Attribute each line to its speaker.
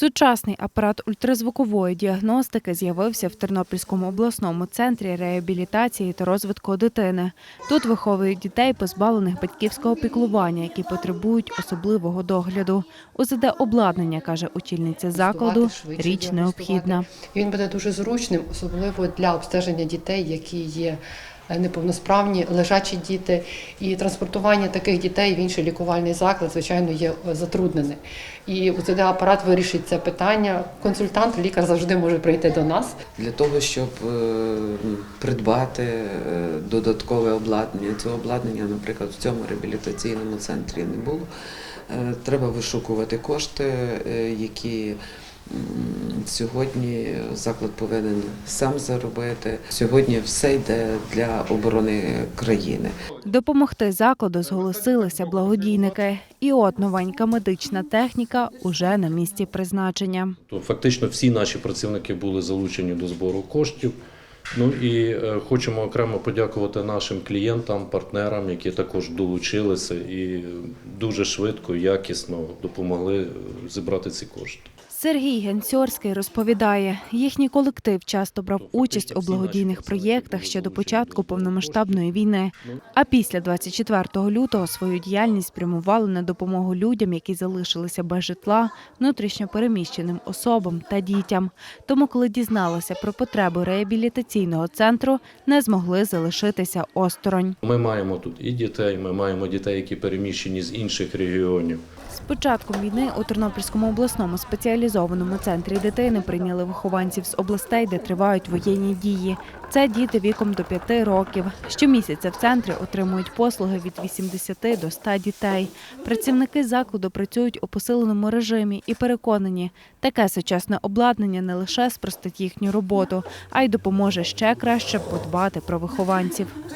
Speaker 1: Сучасний апарат ультразвукової діагностики з'явився в Тернопільському обласному центрі реабілітації та розвитку дитини. Тут виховують дітей, позбавлених батьківського піклування, які потребують особливого догляду. УЗД обладнання, каже очільниця закладу, річ необхідна.
Speaker 2: Він буде дуже зручним, особливо для обстеження дітей, які є неповносправні, лежачі діти. І транспортування таких дітей в інший лікувальний заклад, звичайно, є е, затруднене. І УЗД апарат вирішить це питання. Консультант, лікар завжди може прийти до нас.
Speaker 3: Для того, щоб е, придбати е, додаткове обладнання, цього обладнання, наприклад, в цьому реабілітаційному центрі не було. Е, Треба вишукувати кошти, е, які сьогодні заклад повинен сам заробити. Сьогодні все йде для оборони країни.
Speaker 1: Допомогти закладу зголосилися благодійники. І от новенька медична техніка уже на місці призначення.
Speaker 4: То фактично всі наші працівники були залучені до збору коштів. Ну і е, хочемо окремо подякувати нашим клієнтам, партнерам, які також долучилися і дуже швидко, якісно допомогли е, зібрати ці кошти.
Speaker 1: Сергій Генсьорський розповідає, їхній колектив часто брав участь у благодійних проєктах ще до початку повномасштабної війни. А після 24 лютого свою діяльність спрямували на допомогу людям, які залишилися без житла, внутрішньо переміщеним особам та дітям. Тому, коли дізналися про потребу реабілітаційного центру, не змогли залишитися осторонь.
Speaker 4: Ми маємо тут і дітей, ми маємо дітей, які переміщені з інших регіонів.
Speaker 1: З початком війни у Тернопільському обласному спеціалізованому центрі дитини прийняли вихованців з областей, де тривають воєнні дії. Це діти віком до 5 років. Щомісяця в центрі отримують послуги від 80 до 100 дітей. Працівники закладу працюють у посиленому режимі і переконані, таке сучасне обладнання не лише спростить їхню роботу, а й допоможе ще краще подбати про вихованців.